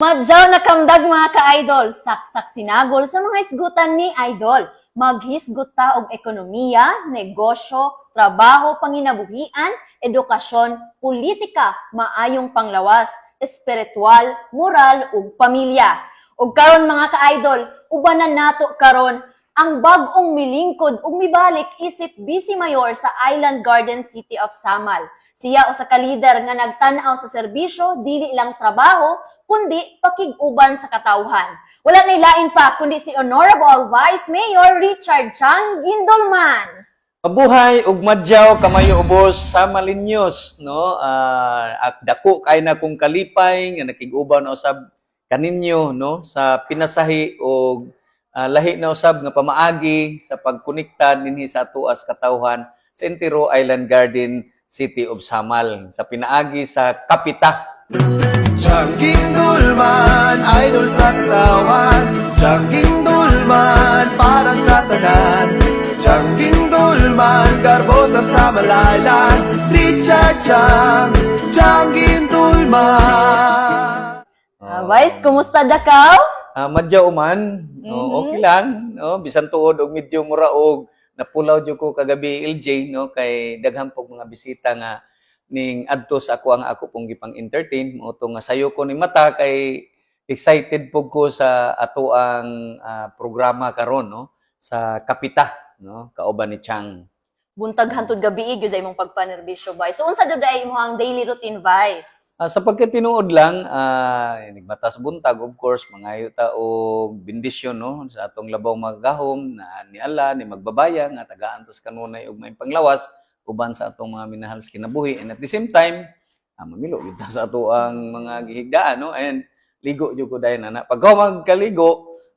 Madyaw na kamdag mga ka-idol, saksak sinagol sa mga isgutan ni Idol. Maghisgot ta og ekonomiya, negosyo, trabaho, panginabuhian, edukasyon, politika, maayong panglawas, espiritual, moral ug pamilya. Ug karon mga ka-idol, ubanan nato karon ang bag-ong milingkod ug mibalik isip Busy Mayor sa Island Garden City of Samal. Siya usa ka leader nga nagtan-aw sa serbisyo dili lang trabaho kundi pakig-uban sa katawhan. Wala na ilain pa kundi si Honorable Vice Mayor Richard Chang Gindolman. Mabuhay ug madyaw kamayo ubos sa Malinyos no Ah, ak dako kay na kong kalipay nga nakig-uban na usab kaninyo no sa pinasahi og ah, lahi na usab nga pamaagi sa pagkonekta dinhi sa ato as katawhan sa Intero Island Garden City of Samal sa pinaagi sa Kapita Jangking Dulman, idol sa katawan Jangking Dulman, para sa tanan. Jangking Dulman, garbo sa samalaylan Richard Chang, Jangking Dulman. Ah, Vice, kumusta dakaw? Ah, madyaw man, no, Mhm. okay lang, no, bisan tuod og medyo mura og napulaw jud ko kagabi LJ no? Kay daghang pog mga bisita nga ning adto sa ako ang ako pong gipang entertain mo nga sayo ko ni mata kay excited pog ko sa ato ang ah, programa karon no sa Kapita no kauban ni Chang. Buntag hantod gabi gyud ay mong pagpanerbisyo Vice. So unsa jud ay imong daily routine Vice? Ah, sa pagkatinuod lang, ah, nigbatas buntag, of course, mangayo ta og bendisyon no sa atong labaw mga gahom na ni Allah ni magbabaya nga tagaan tas kanunay og may panglawas uban sa atong mga minahal sa kinabuhi. And at the same time ah, mamilo ta sa ato ang mga gihigdaan no? And ligo jud ko dayon ana pag ako magkaligo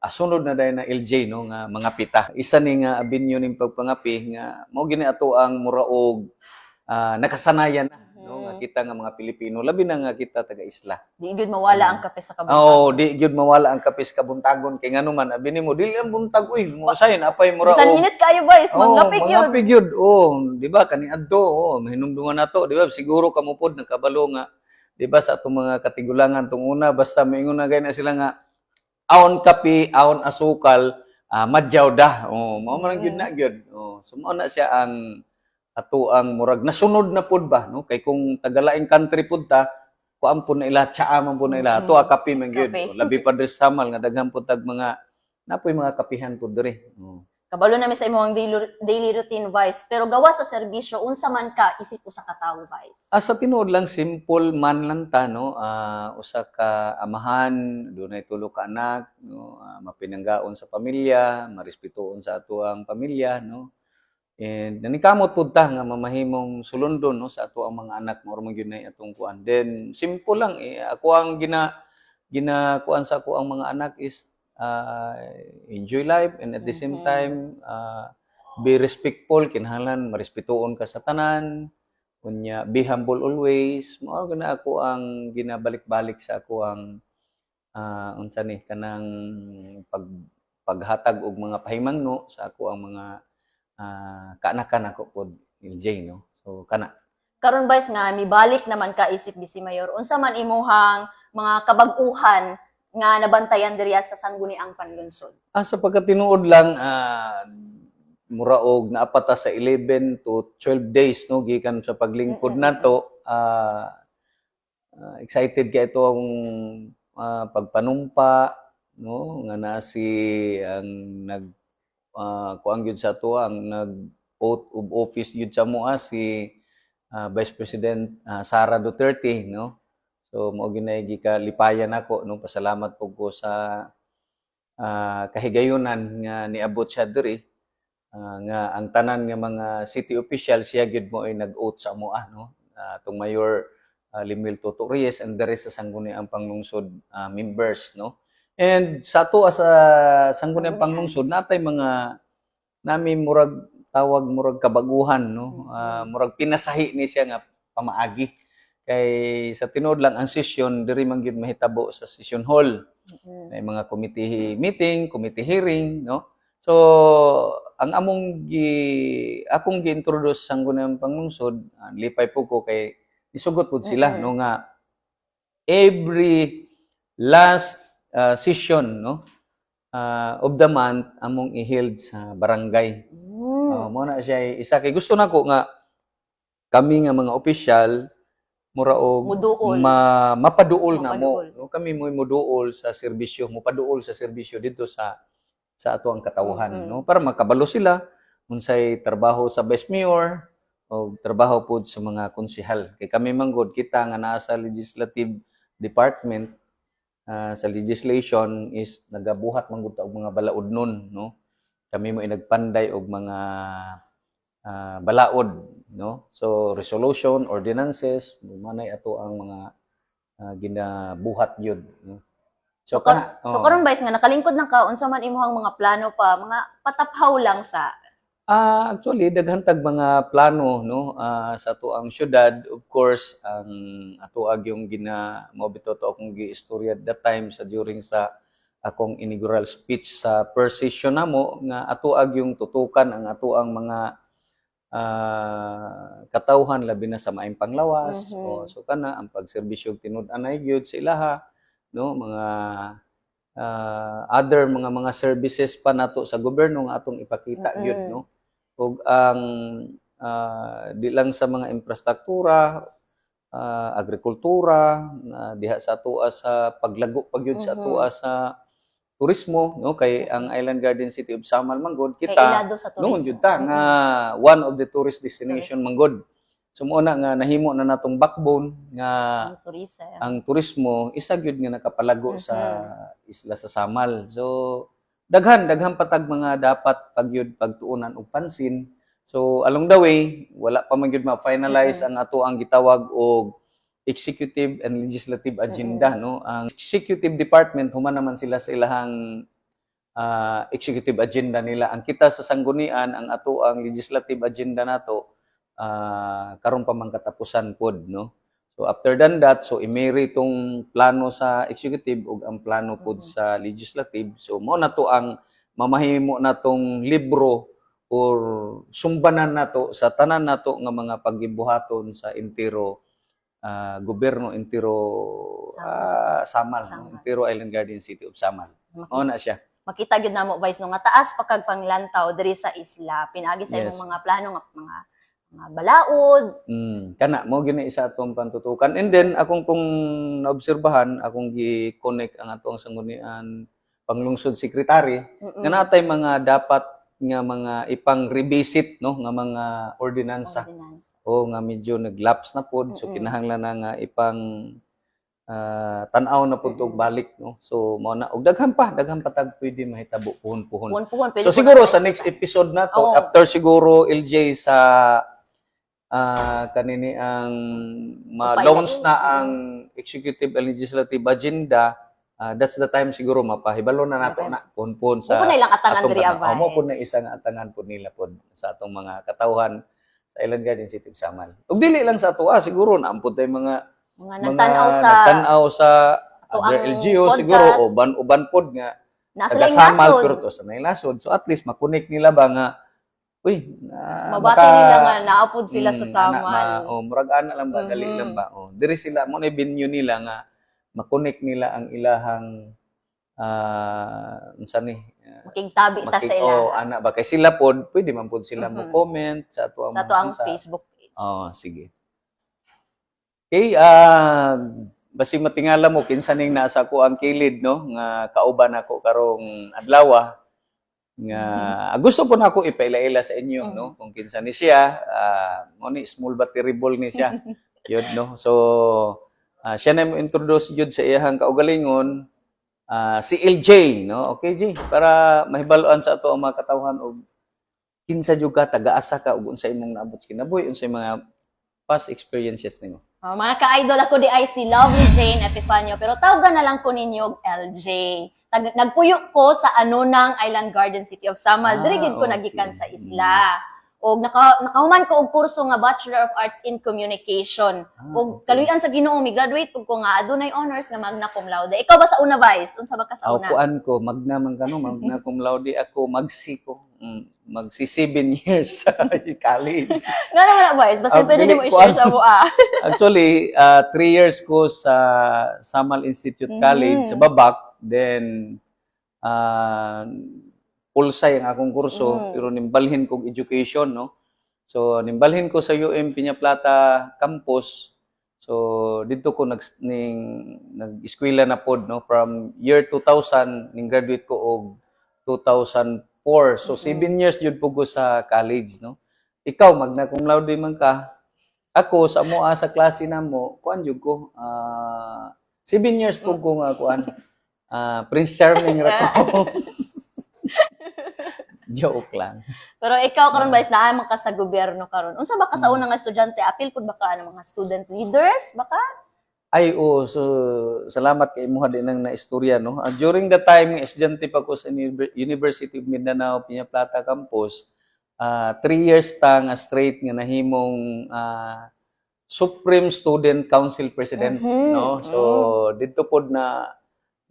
ah, sunod na dayon na LJ no? Nga mga pita. Isa ni nga abinyo ning pagpangapi nga mao gini ato ang mura og ah, nakasanayan na no nga kita nga mga Pilipino labi na nga kita taga isla Di gyud mawala ang kape sa kabuntagan. oh di gyud mawala ang kapis kabuntagon kay ngano man abi nimo dili ang buntag uy mo sayon apay mura Bisan og- init kayo Vice, maglapig oh, yun. Mga gyud. Oh, di ba kani adto, oh, mahinumdungan nato, di ba? Siguro kamo pod nakabalo nga di ba sa atong mga katigulangan tung una basta moingon na gay na sila nga aon kape, aon asukal, ah, madyaw da. Oh, mao man gyud na gyud. Oh, so mao na siya ang ato ang murag nasunod na pod ba no kay kung tagalaing country pod ta kuan po na ila tsaa man po na ila ato a kape man gyud labi pa diri sa samal nga daghan pod tag mga napoy mga kapihan pod diri oh. Kabalo na mi sa imong daily, daily routine Vice, pero gawa sa serbisyo unsa man ka isip usa ka tawo Vice. Ah, sa tinuod lang, simple man lang ta, no? Ah, usa ka amahan, dunay tulo ka anak, no? Ah, mapinanggaon sa pamilya, marespetuon sa ato ang pamilya, no? And nanikamot pud ta nga mamahimong sulundon no sa ato ang mga anak mo man gyud atong kuan. Then simple lang eh, ako ang gina gina kuan sa ako ang mga anak is ah, enjoy life and at the same time ah, be respectful kinahanglan marespetuon ka sa tanan Unya, be humble always. Mao na ako ang ginabalik-balik sa ako ang ah, unsa ni kanang pag paghatag og mga pahimangno sa ako ang mga ah, kaanakan ako pod LJ no. So kana. Karon Vice nga mibalik naman ka isip Bisi Mayor, unsa man imuhang mga kabag-uhan nga nabantayan diriya sa sangguniang panlunsod. Ah, sa pagkatinuod lang ah, mura og naapata sa 11 to 12 days no gikan sa paglingkod Mm-mm. nato ah ah, excited kay ito ang ah, pagpanumpa no nga na si ang nag uh, kuang gyud sa to ang nag oath of office gyud sa moa si ah, Vice President ah, Sara Duterte no? So mao ginay gikalipayan nako no? Pasalamat po ko sa ah, kahigayunan nga niabot siya diri. Ah, nga ang tanan nga mga city official siya gyud mo ay nag-oath sa moa no? Ah, atong mayor uh, Limil Toto and the rest sa sangguniang panglungsod ah, members no and sa to as a sangguniang panglungsod natay mga nami murag tawag murag kabaguhan no? Ah, murag pinasahi ni siya nga pamaagi. Kay sa tinuod lang ang session diri man gyud mahitabo sa session hall. May mga committee meeting, committee hearing, no? So, ang among gi akong gi-introduce sa ngunang panglungsod, ah, lipay po ko kay isugot pud sila Mm-mm. no? Nga every last uh, session no uh, of the month among i-held sa barangay. Mm. Oh, mo na siya isa kay gusto nako nga kami nga mga opisyal mura og ma, mapaduol na mo no kami mo muduol sa serbisyo mo paduol sa serbisyo dito sa sa ato ang katawhan Mhm. no para makabalo sila unsay trabaho sa vice mayor o trabaho pod sa mga konsehal kay kami manggod kita nga naa sa legislative department ah, sa legislation is nagabuhat manggod ta og mga balaod nun no? Kami mo inagpanday og mga ah, balaod no? So resolution ordinances manay ato ang mga ah, ginabuhat yun no? So, So, kar- kana So oh. karon Vice nga nakalingkod na ka unsa man imuhang mga plano pa, mga pataphaw lang sa Ah, actually daghan tag mga plano no? Ah, sa ato ang syudad of course ang ato ag yung gina mo bito to akong giistorya that time sa during sa akong inaugural speech sa first session namo nga ato ag yung tutukan ang ato ang mga ah, katawhan labi na sa maayong panglawas. Mhm. o so kana ang pagserbisyo tinud-anay gyud sa ilaha no? Mga ah, other mga mga services pa nato sa gobyerno nga atong ipakita Mm-mm. gyud no ug ang ah, di lang sa mga infrastruktura ah, agrikultura na diha sa atoa sa paglago pa gyud sa atoa sa turismo no kay ang Island Garden City of Samal manggod kita noon jud ta nga one of the tourist destination manggod sumuna nga nahimo na natong backbone nga ang turista. ang turismo isa gyud nga nakapalago Mhm. sa isla sa Samal. So daghan daghan patag mga dapat pagyud pagtuunan og pansin. So along the way wala pa man gyud ma-finalize Mhm. ang ato ang gitawag og executive and legislative agenda no. Ang executive department human naman sila sa ilahang ah, executive agenda nila. Ang kita sa sanggunian ang ato ang legislative agenda nato ah, karon pa man katapusan pod no. So after than that, so imeri itong plano sa executive ug ang plano pod Mhm. sa legislative. So mo na to ang mamahimo na tong libro or sumbanan nato sa tanan nato nga mga paggibuhaton sa intero ah, gobyerno intero ah, Samal, no? Samal. intero Island Garden City of Samal. Mao na siya. makita gyud namo Vice no nga taas pa kag panglantaw diri sa isla. Pinaagi sa Yes. imong mga plano nga mga mga balaod. Mm, kana mo gina isa atong pantutukan. And then akong kung naobserbahan, akong gi-connect ang atong sanggunian panglungsod secretary Mm-mm. nga natay mga dapat nga mga ipang revisit no nga mga ordinansa Ordinance. o nga medyo naglaps na pod so kinahanglan na nga ipang ah, tan-aw na pod og balik no so mao na og daghan pa daghan pa tag pwede mahitabo puhon-puhon Puhon-puhon. Pwede So siguro sa next episode na to, Oo. after siguro LJ sa ah kanini ang ma-launch na ang executive and legislative agenda, ah, that's the time siguro mapahibalo na nato Okay. na punpun Mo sa na ilang atangan diri Vice. Amo po na isang atangan po nila po sa atong mga katawhan sa Island Garden City Samal. Ug dili lang sa ato ah, siguro naampod tay mga Mga mga nagtanaw sa nagtan-aw sa other LGU siguro uban uban pod nga nasa Samal pero to sa Nailasod. So at least makunik nila ba nga uy, na, Mabati nila nga naapod sila sa Mm, Samal. ana, ma, oh, murag ana lang ba, dali Mhm. lang ba. Oh, diri sila mo na venue nila nga makunik nila ang ilahang ah unsa ni ah, Makigtabi ta sa maki- ila. oh, ana ba kay sila pod pwede man pod sila mo Mhm. comment sa ato ang sa to ang Facebook page. Oh, sige. Okay, ah basi matingala mo kinsa ning nasa ko ang kilid no nga kauban ako karong adlaw nga gusto po na ako ipaila-ila sa inyo Mhm. no? Kung kinsa ni siya ah mo ni small but terrible ni siya. Yun no? So ah, siya na mo introduce jud sa iyang kaugalingon ah, si LJ no? Okay J para mahibaloan sa ato ang mga katawhan og kinsa jud ka taga-asa ka ug unsa imong naabot kinabuhi unsa mga past experiences nimo Oh, mga ka-idol ako di ay si Lovely Jane Epifanio pero tawagan na lang ko ninyo LJ. Tag- nagpuyo ko sa Anunang Island Garden City of Samal. Ah, Diri ko okay. nagikan sa isla. og naka nakahuman ko og kurso nga Bachelor of Arts in Communication. Ah, og okay. kaluyan sa Ginoo mi graduate pug ko nga adunay honors nga magna cum laude. Ikaw ba sa una vice? Unsa ba ka sa Aw una? kuan ko magna man kano magna cum laude ako magsi ko. Mm, magsi seven years sa college. Nga naman na vice, basta Ah, pwede mo i-share ano. sa mo ah. Actually, uh, three years ko sa Samal Institute Mhm. College sa Babak. Then, uh, pulsay ang akong kurso, Mhm. pero nimbalhin kong education, no? So, nimbalhin ko sa UM Piñaplata campus. So, dito ko nag ning nag-eskwela na pod no from year 2000 ning graduate ko og 2004. So, Mhm. seven years jud po ko sa college, no? Ikaw magna cum laude man ka, ako sa mo sa klase na mo, kuan jud ko. ah seven years po ko nga kuan. ah Prince Charming ra ko. Joke lang. Pero ikaw karon vice naa man ka sa gobyerno karon. Unsa ba ka sa una nga estudyante? Apil pud ba ka ano mga student leaders? Baka? Ay, oo. So, salamat kay mo din ng naistorya, no? Ah, during the time, estudyante pa ko sa Univer- University of Mindanao, Piñaplata Campus, ah three years ta nga straight nga nahimong ah, Supreme Student Council President, Mhm. no? So, dito pod na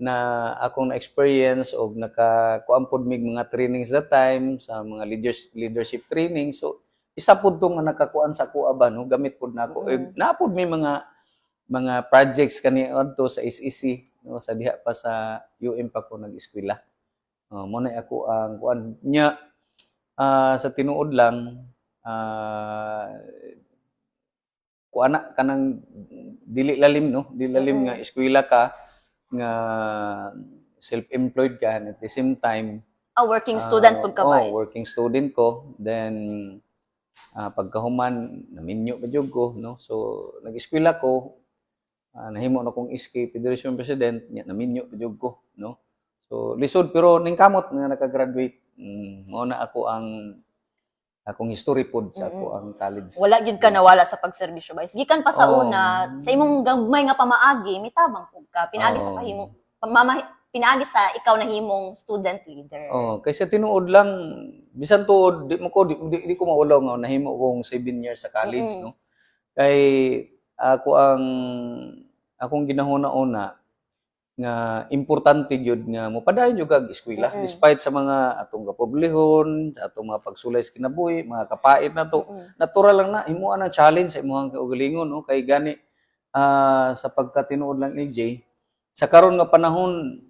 na akong na-experience og nakakuan pod mig mga trainings that time sa mga leaders, leadership training. So, isa pod to nga nakakuan sa kuha ba, no? Gamit pod nako. Mhm. Eh, napod may mga mga projects kani adto sa SEC no sa diha pa sa UM pa ko nag-eskwela. Uh, mo na ako ang kuan nya ah, sa tinuod lang ah kuana kanang dili lalim no, dili lalim Mhm. nga eskwela ka nga self-employed ka and at the same time A working student pud ka Ah, vice. oh, working student ko. Then, ah, pagkahuman, naminyo pa jud ko, no? So, nag-eskwela ko, ah, nahimo na kong SK Federation President, nya naminyo pa jud ko, no? So, lisod, pero ning kamot nga nakagraduate, mm, mao na ako ang akong history pod sa ako ang college. Wala gyud ka nawala sa pagserbisyo vice. Gikan pa sa Oo. una, sa imong gagmay nga pamaagi, mitabang pud ka. Pinaagi sa Oo. pahimo pamama pinaagi sa ikaw na himong student leader. Oh, kaysa tinuod lang bisan tuod di mo ko di, di, di ko maulaw nga nahimo kong 7 years sa college Mm-mm. no. Kay ako ang akong ginahuna-una nga importante gyud nga mo padayon jud kag eskwela Mm-mm. despite sa mga atong kapoblehon, sa atong mga pagsulay sa kinabuhi, mga kapait na to. Mm-mm. Natural lang na himuan ang challenge sa imong kaugalingon no kay gani ah, sa pagkatinuod lang ni Jay sa karon nga panahon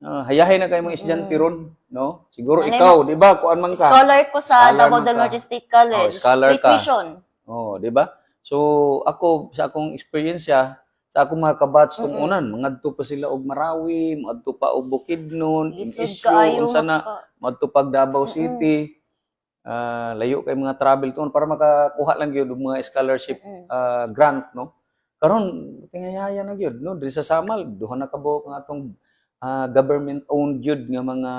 ah, hayahay na kay mga estudyante Mm-mm. ron no siguro Nanay ikaw di ba kuan man ka Scholar ko sa Davao del. Norte State College. Oh, scholar Free ka. tuition. oh di ba so ako sa akong eksperyensya sa akong mga kabatch tong Mm-mm. unan mangadto pa sila og Marawi mangadto pa og Bukidnon Lisod kaayo unsa na madto pag Davao Mm-mm. City. Ah, layo kay mga travel tuon para makakuha lang gyud og mga scholarship ah, grant no? Karon tingayaya na gyud no? Diri sa Samal duha na kabuok nga atong ah, government owned gyud nga mga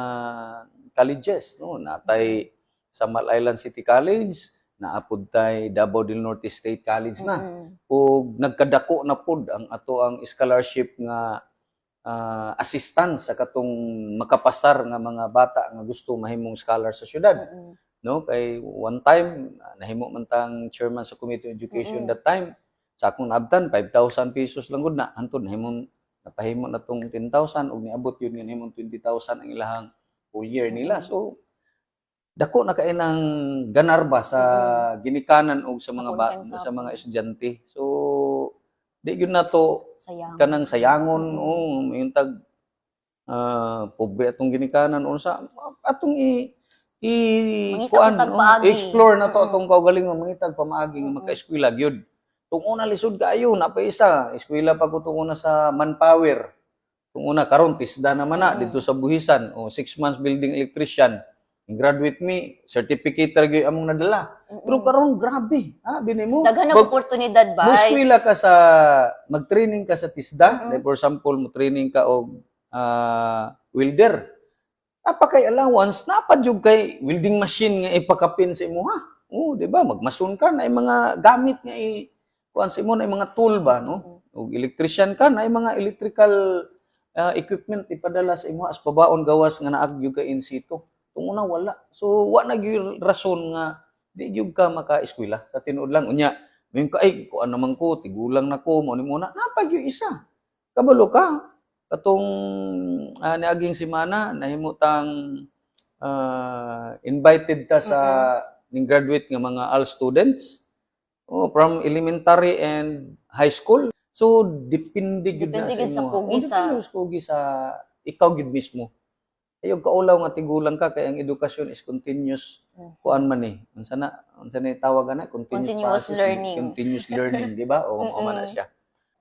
colleges no? Natay Samal Island City College naapod tay Davao del Norte State College na Mm-mm. ug nagkadako na pud ang ato ang scholarship nga ah, assistance sa katong makapasar nga mga bata nga gusto mahimong scholar sa syudad Mm-mm. no kay one time ah, nahimo man tang chairman sa committee on education Mm-mm. that time sa akong naabtan 5,000 pesos lang gud na antud nahimong napahimo na tong 10,000 ug niabot yun nga nahimong 20,000 ang ilahang full year nila so dako na kay nang ganar ba sa ginikanan og sa mga ba, sa mga estudyante so di gyud na to Sayang. kanang sayangon Mm. oh yung tag ah pobre atong ginikanan unsa atong i i Mangita kuan po tag oh, paagi. explore na to Mm-mm. atong kaugalingon mangitag pamaagi nga Mm-mm. maka-eskwela gyud tung una lisod kaayo na pa isa eskwela pa ko tung una sa manpower tung una karon tisda naman na Mm-mm. dito sa buhisan o six months building electrician graduate me certificate gyud among nadala Mm-mm. pero karon grabe ha bini mo Daghan na Pag- oportunidad ba? Muskwila ka sa mag-training ka sa TISDA, Mhm. like for example, mo training ka og ah, welder. Napa kay allowance, napa jud kay welding machine nga ipakapin sa imo ha. Oh, di ba? Magmason ka na mga gamit nga i kuan sa imo na mga tool ba, no? Og electrician ka na mga electrical ah, equipment ipadala sa imo as pabaon gawas nga naag gyud ka in situ. Tung una wala. So wa na gyud rason nga di gyud ka maka-eskwela. Sa tinuod lang unya mayon ka ay kuan naman ko tigulang na ko mo ni muna napag yung isa. Kabalo ka. Katong uh, niaging semana nahimutang ah, invited ta sa ning graduate nga mga AL students. Oh, from elementary and high school. So depende gyud na Depende sa imo. kugi Oh, sa- depende sa kugi sa ikaw gyud mismo Ayaw kaulaw nga tigulang ka kay ang edukasyon is continuous Mm. kuan man ni. Unsa na unsa ni tawag na continuous, Continuous process, learning. Continuous learning, di ba? O mm man na siya.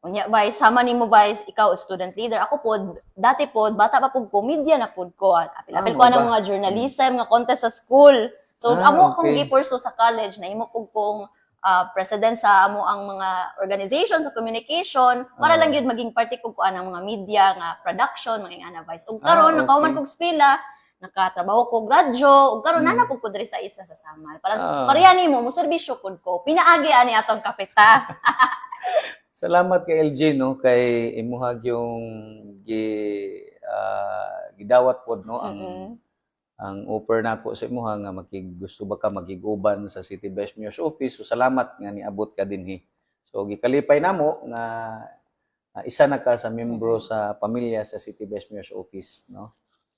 Unya bay, sama nimo bay ikaw student leader. Ako pod dati pod bata pa pod ko media na pod ko. Apil-apil Ah, ko mo ng ba? mga journalism nga contest sa school. So Ah, amo akong okay. gipurso sa college na imo pod kong ah, president sa amo ang mga organization sa communication para Ah. lang gyud maging parte ko kuan ng mga media nga production mga ingana vice. Ug Ah, karon okay. nakauman kog spila nakatrabaho ko gradyo ug karon Mm. pud ko diri sa isa sa Samal para Ah. pareha nimo mo serbisyo pud ko pinaagi ani atong kapita Salamat kay LJ no kay imuhag yung gi ah, gidawat pod no ang Mm-mm. Ang offer nako sa imuha nga makig gusto ba ka magiguban sa City Best Mayor's Office. So salamat nga niabot ka dinhi. So gikalipay namo nga ah, isa na ka sa membro sa pamilya sa City Best Mayor's Office no.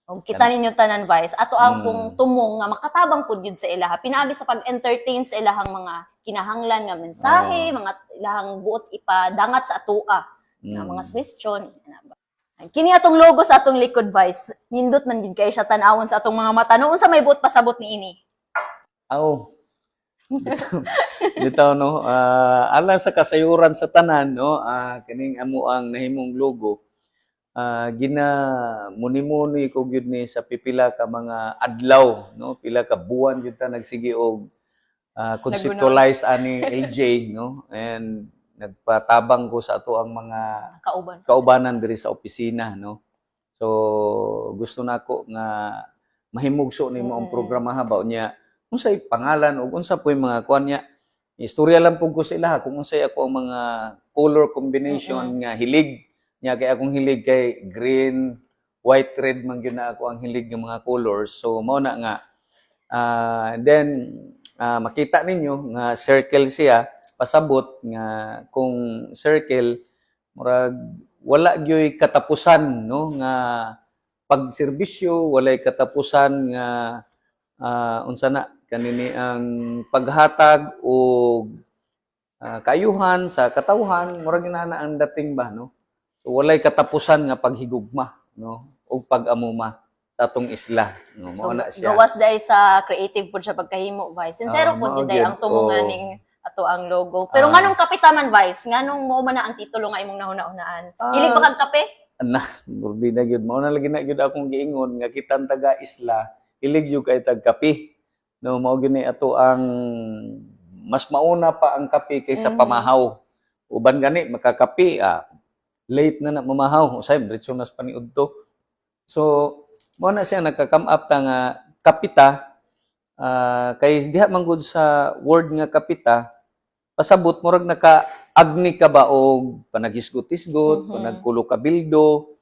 Og kita ninyo tanan vice ato ang Mm. pong tumong nga makatabang pud gyud sa ilaha pinaagi sa pag-entertain sa ilahang mga kinahanglan nga mensahe, Oo. mga ilahang buot ipadangat sa atoa nga Mm. mga question. Kini atong logo sa atong likod vice, nindot man gid kay siya tan-awon sa atong mga mata. Noon sa may buot pasabot ni ini. Aw. Bitaw- no, ah, alang sa kasayuran sa tanan no, ah, kining amo ang nahimong logo. Ah, gina muni-muni ko gyud ni sa pipila ka mga adlaw no, pila ka buwan gyud ta nagsige og ah, conceptualize ani LJ no and nagpatabang ko sa ato ang mga Kauban. kaubanan diri sa opisina no so gusto nako nga mahimugso nimo ang programa ba unya unsay pangalan ug unsa po mga kuan niya. Istorya lang pug ko sa ilaha kung unsay ako ang mga color combination nga hilig nya kay akong hilig kay green white red man gyud na ako ang hilig ng mga colors. So mao na nga. Ah, then ah, makita ninyo nga circle siya pasabot nga kung circle murag wala gyoy katapusan no nga pagserbisyo walay katapusan nga ah, unsa na kanini ang paghatag o kayuhan sa katawhan murag inana ang dating ba no? So walay katapusan nga paghigugma no o pag-amuma sa atong isla no? So, mao na siya. gawas day sa creative pud siya pagkahimo vice. Sincero Ah, pud gyud. ang tumungan Ato ang logo. Pero Ah. nganong kapitaman vice? Nganong mo man na ang titulo nga imong nahuna-unaan? Ah. Hilig ba kag kape? na burdi na gyud mao na lagi na gyud akong giingon nga kitang taga isla ilig gyud kay tag kape no mao gyud ni ato ang mas mauna pa ang kape kaysa Mhm. pamahaw uban gani makakape ah late na na mamahaw usay diretso nas paniudto so mao na siya nagka-come up ta nga kapita ah, kay diha man gud sa word nga kapita pasabot murag naka agni ka ba og panaghisgot-hisgot, Mhm. panagkulo ka bildo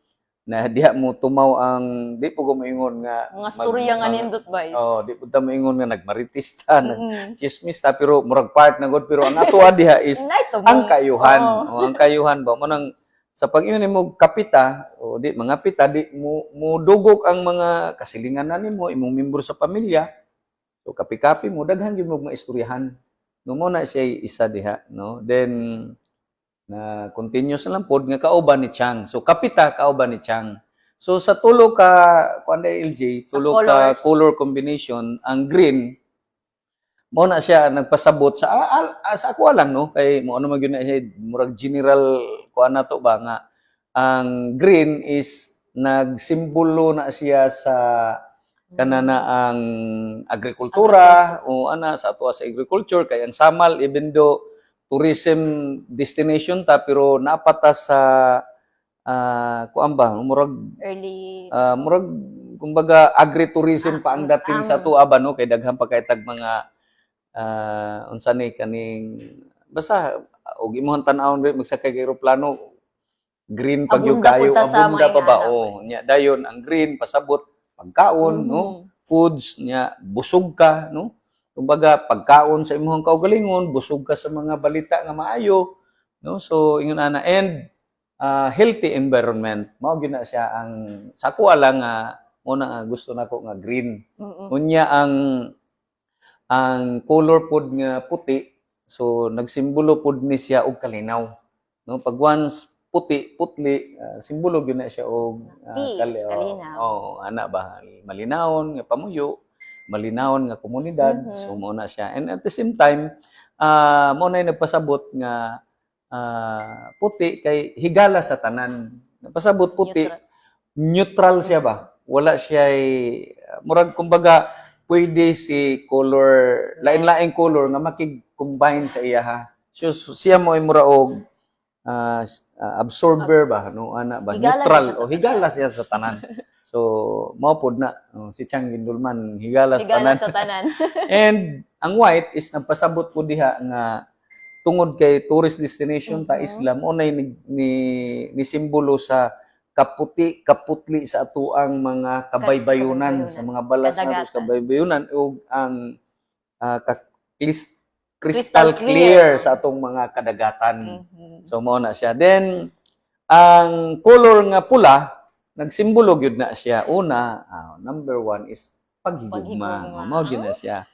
na diha mo tumaw ang di po ko maingon nga Mga storya nga mag- nindot vice. Oh, di po ta maingon nga nagmaritis ta, nag Mm-mm. chismis ta pero murag part na god pero ang ato diha is ang kayuhan. Oo. O, ang kayuhan ba mo nang sa pag-ingon mo kapita o di mga pita di mo mo dugok ang mga kasilingan na nimo imong membro sa pamilya. So kapi-kapi mo daghan gyud mo mga istoryahan. No mo na siya isa diha no. Then na continuous lang pod nga kauban ni Chang. So kapita kauban ni Chang. So sa tulo ka kuan LJ, tulo ka color combination, ang green mo na siya nagpasabot sa ah, ah, ah, sa ako lang no kay mo ano man na siya murag general kuan na to ba nga ang green is nagsimbolo na siya sa kanana ang agrikultura o ana sa ato sa agriculture kay ang Samal even though tourism destination ta pero napata sa ah kuan ba murag Early. Ah, murag kumbaga agritourism pa ang dating sa tuwa ba no? Kay daghan pa kay tag mga ah, unsa ni kaning basta og imong tan-awon magsakay kay eroplano green pag yung kayo abunda pa ba? oh nya dayon ang green pasabot pagkaon no Mhm. foods nya busog ka no kumbaga pagkaon sa imong kaugalingon, busog ka sa mga balita nga maayo, no? So ingon ana and ah, healthy environment mao gyud na siya ang sa lang nga mo na nga gusto nako nga green. Mm-mm. Unya ang ang color pod nga puti so nagsimbolo pod ni siya og kalinaw. No pag once puti putli ah, simbolo gyud na siya og Peace, kali- oh, kalinaw. Oh, ana ba malinawon nga pamuyo, malinawon nga komunidad. Mhm. So mo na siya. And at the same time ah mo na nagpasabot nga ah, puti kay higala sa tanan. Napasabot puti Neutral. neutral siya ba? Wala siya murag kumbaga pwede si color lain-laing color nga makig-combine sa iya ha. So, siya mo ay mura og ah, ah, absorber ba? No ana ba? Higala neutral. sa o higala siya sa tanan. So mao pod na. Oh, si Chang Gindulman higala, sa Higala tanan. sa tanan. And ang white is nagpasabot po diha nga tungod kay tourist destination ta Mhm. Islam. Unay ni, ni, ni simbolo sa kaputi kaputli sa atuang mga kabaybayunan sa mga balas sa kabaybayunan. Ug ang ah, ka- clis- Crystal crystal clear. clear sa atong mga kadagatan. Mhm. So mao na siya. Then ang color nga pula nagsimbolo gyud na siya. Una, ah, number one is paghigugma. Paghigugma. Mao gyud na siya.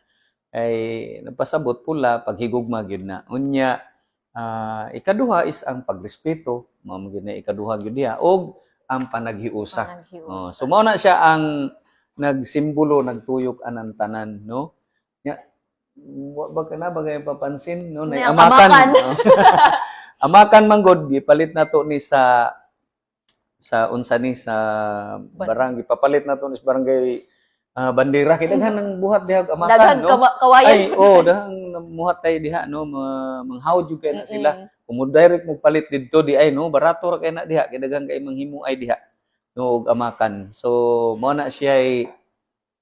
Ay napasabot pula paghigugma gyud na. Unya ah, ikaduha is ang pagrespeto. Mao gyud na ikaduha gyud diha og ang panaghiusa. Panaghiusa. Oh, so mao na siya ang nagsimbolo nagtuyok anan tanan, no? Ya, wa ba ka na bagay papansin, no? Nay ang amakan. amakan. Oh. amakan man gud gipalit nato ni sa sa unsa ni sa barangay papalit nato ni sa barangay ah, bandera kay daghan ng buhat diha amakan, Daghang no? kawa- kawayan. Ay, oh, daghang muhat tayo diha, no? Ma- Manghawd jud kay na sila. Kung mo direct mo palit dito di ay no barato ra kay na diha kay daghan kay manghimo ay diha no amakan. So mo na siya ay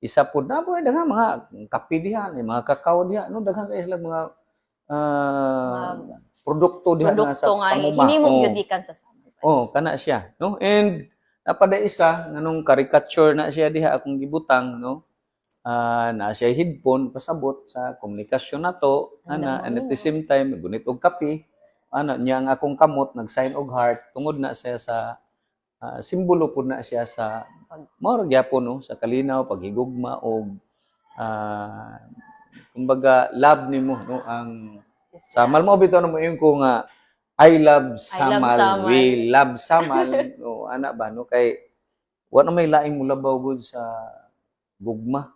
isa pud na po daghang mga kape diha, ni mga kakao diha, no daghan kay sila mga ah, produkto diha na sa Produkto nga pamuma. hinimog Oh. gyud ikan sa summer. Oh, kana siya, no? And napada isa nganong caricature na siya diha akong gibutang, no? Ah, na siya headphone pasabot sa komunikasyon nato, ana, and at the same time gunit og kape, ana niya ang akong kamot nag-sign og heart tungod na siya sa ah, simbolo pud na siya sa mao ra gyapon no sa kalinaw paghigugma og ah, kumbaga love nimo no ang Samal mo bitaw na mo yung ko nga I love Samal, Samal. we love Samal. no, ana ba no kay wa na may laing mo labaw gud sa gugma.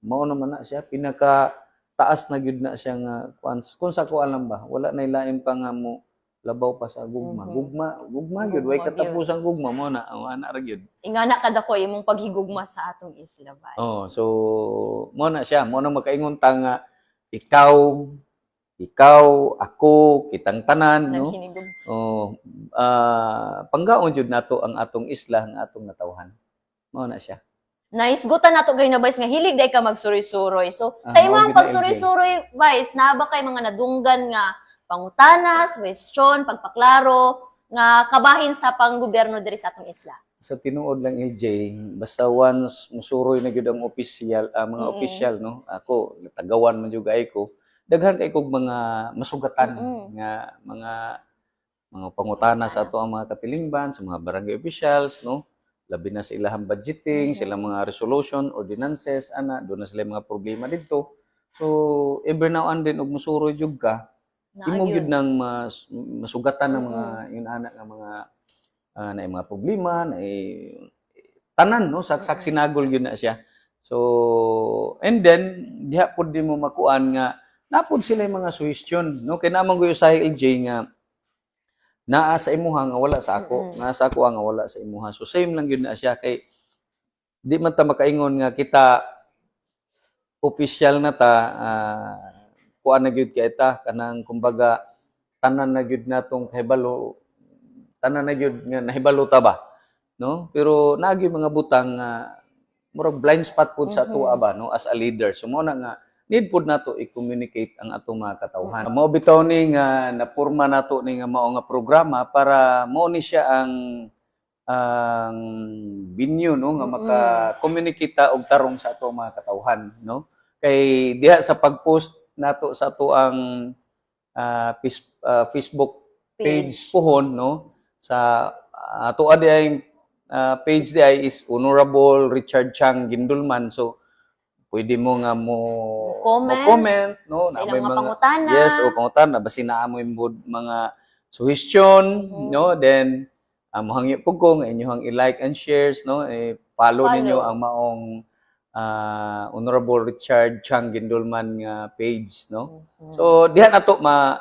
Mao naman na siya pinaka taas na gyud na siya nga kung, kung sa ko alam ba wala na laing pa nga mo labaw pa sa gugma. Mhm. Gugma, gugma gyud way katapusang gugma mo na ang ana ra gyud. Ingana kada ko imong paghigugma sa atong isla ba. Oh, so mo na siya, mo na makaingon ta nga ikaw ikaw, ako, kitang tanan, no? Oh, ah panggaon jud nato ang atong isla ang atong natawhan. Mao na siya. Naisgutan nato gay na Vice nga hilig day ka magsuroy-suroy. So Ah, sa imong mao gid na, pagsuroy-suroy Vice, naa ba kay mga nadunggan nga pangutanas, question, pagpaklaro nga kabahin sa panggobyerno diri sa atong isla? Sa tinuod lang AJ, basta once musuroy na gyud ang official, ah, mga Mm-mm. official no. Ako tagawan man jud ko. Daghan kay kog mga masugatan Mm-mm. nga mga mga pangutana sa ato ang mga katilingban, sa mga barangay officials, no? Labi na sa ilahang budgeting, Mhm. sila mga resolution, ordinances, ana, doon na sila mga problema dito. So, every now and then, og musuroy jud ka, imo gyud. nang mas, masugatan ng mga Mm-mm. yun ana nga mga ah, na mga problema na tanan no saksak sinagol gyud na siya so and then diha pud di mo makuan nga napod sila yung mga suggestion no kay naman ko sa LJ nga naa sa imuha nga wala sa ako Mm-mm. naa sa ako nga wala sa imuha so same lang gyud na siya kay di man ta makaingon nga kita official na ta ah, kuan na gyud kay ta kanang kumbaga tanan na gyud natong kahibalo tanan na gyud nga nahibalo ta ba no? Pero naagi mga butang nga murag blind spot pud sa Mhm. tuwa ba no? As a leader. So mo na nga need pud nato i-communicate ang atong mga katawhan. Mao bitaw ni nga napurma nato ni nga mao nga programa para mo ni siya ang ang binyo no? Nga maka-communicate og tarong sa atong mga katawhan no? Kay diha sa pag-post nato sa ato ang ah, fis- ah, Facebook page pohon no sa uh, ato adi ay ah, page di ay is Honorable Richard Chang Gindulman so pwede mo nga mo Comment. comment no Sa na may mga pangutana. yes o pangutana basin na mo mga suggestion Mhm. no then uh, mohangyo pug ko nga inyohang i-like and shares no eh, follow, Follow. ninyo ang maong ah, Honorable Richard Chang Gindulman nga page no. So diha nato ma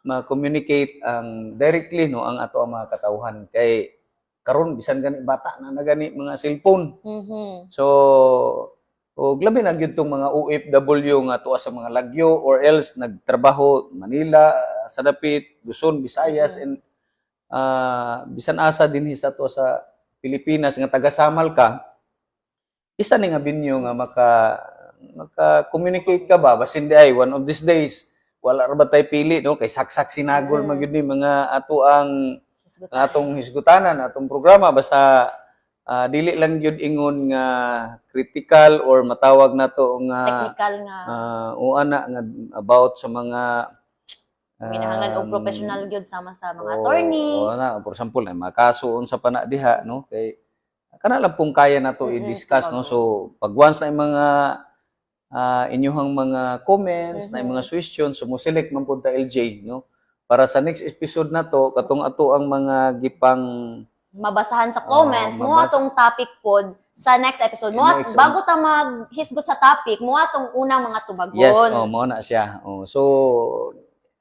ma-communicate ang directly no ang ato ang mga katawhan kay karon bisan gani bata na nagani mga cellphone. Mhm. So og labi na gyud tong mga OFW nga tuwa sa mga lagyo or else nagtrabaho Manila, sa dapit, Luzon, Visayas Mhm. and ah, bisan asa dinhi sa to sa Pilipinas nga taga-samal ka isa ni nga binyo nga maka maka-communicate ka ba? Basin di ay one of these days wala ra ba tay pili no? Kay saksak sinagol Mm. man gyud ni mga ato ang atong hisgutanan atong programa. Basta ah, dili lang gyud ingon nga critical or matawag nato nga technical nga uh, o ana nga about sa mga ah, ginahanglan og professional gyud sama sa mga attorney. o na for example mga kaso unsa pa na diha no? Kay kana lang pong kaya nato Mm-mm, i-discuss no? so pag once na yung mga ah, inyuhang mga comments na yung mga suggestions so mo select man pud ta LJ no? Para sa next episode na to katong ato ang mga gipang mabasahan sa comment. Mo mabasa- atong topic pod sa next episode. Mo Next, bago ta maghisgot sa topic mo atong unang mga tubagon. Yes oh mo na siya. Oh so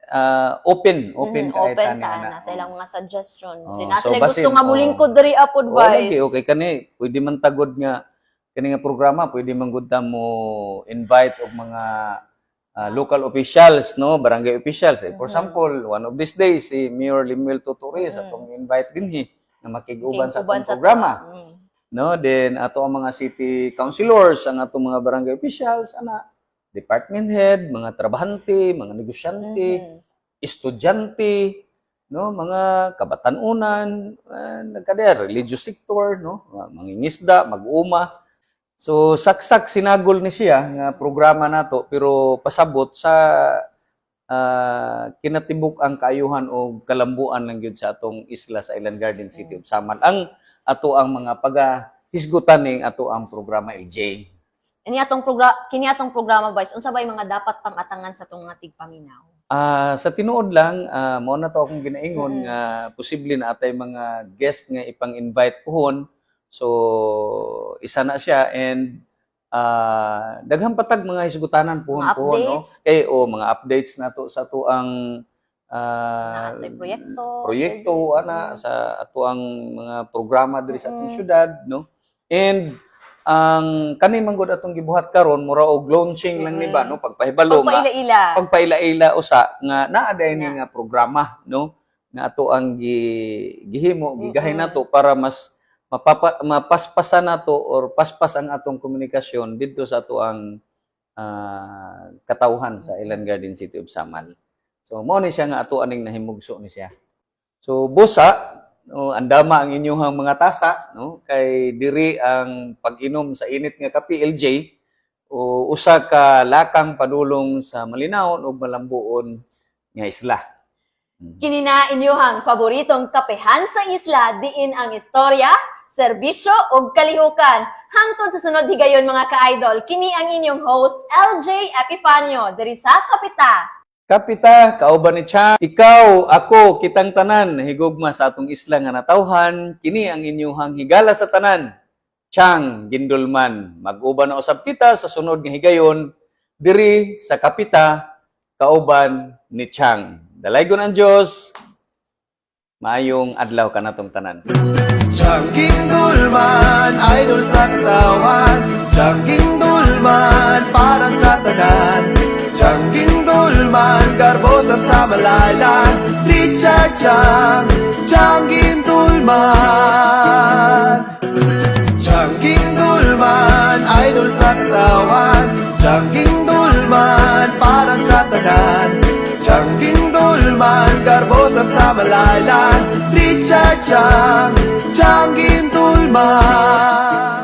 ah, open open Mhm, ka open na, ta na. na sa ilang mga suggestions Oo, sina so basin, gusto nga oo. mulingkod diri upod Oh, lagi vice okay kani pwede man tagod nga kani nga programa pwede man gud mo invite og mga ah, local officials no barangay officials eh. for Mhm. example one of these days si Mayor Limuel Tuturis Mhm. atong invite dinhi na makiguban sa atong programa tuwa. Mm. no then ato ang mga city councilors ang atong mga barangay officials ana department head mga trabahante mga negosyante Mhm. estudyante, no, mga kabatanunan, uh, nagkada religious sector, no, mga mangingisda, mag-uma. So saksak sinagol ni siya nga programa nato pero pasabot sa ah, kinatibuk ang kaayuhan o kalambuan lang gyud sa atong isla sa Island Garden City of Samal. Ang ato ang mga pagahisgutan ning ato ang programa LJ. Ini atong programa kini atong programa vice unsa ba yung mga dapat pang-atangan sa tong nga tigpaminaw? Ah, sa tinuod lang, ah, mao na to akong ginaingon Mm. nga posible na atay mga guest nga ipang-invite pohon. So isa na siya and ah daghang patag mga hisgutanan pohon Mga pohon no. Kay o mga updates na to sa to ang Na atay proyekto. proyekto ana sa ato ang mga programa diri sa atong Mm. syudad no. And ang kani man gud atong gibuhat karon mura og launching lang ni ba no pagpahibalo nga Pagpaila-ila. pagpaila-ila usa nga naa day ni nga programa no nga ato ang gi, gihimo Mm-mm. nato para mas mapapa, mapaspasan nato or paspas ang atong komunikasyon didto sa ato ang ah, katawhan sa Island Garden City of Samal. So mao ni siya nga ato aning nahimugso ni siya. So busa no, andama ang inyong mga tasa no kay diri ang pag-inom sa init nga kape LJ o usa ka lakang padulong sa malinawon ug malambuon nga isla. Kini na inyuhang paboritong kapehan sa isla diin ang istorya, serbisyo ug kalihukan. Hangtod sa sunod higayon mga ka-idol, kini ang inyong host LJ Epifanio diri sa Kapita. Kapita, kauban ni Chang. Ikaw, ako, kitang tanan, higugma sa atong isla nga natawhan, kini ang inyong higala sa tanan. Chang, Gindulman. Mag-uban na usab kita sa sunod nga higayon, diri sa Kapita, kauban ni Chang. Dalaygon ang Dios. Maayong adlaw kanatong tanan. Jangking Dulman, idol sa katawan Jangking Dulman, para sa tanan Jangking Dulman, garbosa sa malalan Richard Chang, Jangking Dulman Jangking Dulman, idol sa katawan. Jangking Dulman, para sa tanan. Jangking Dulman, garbosa sa malalan Richard Chang, Jangking Dulman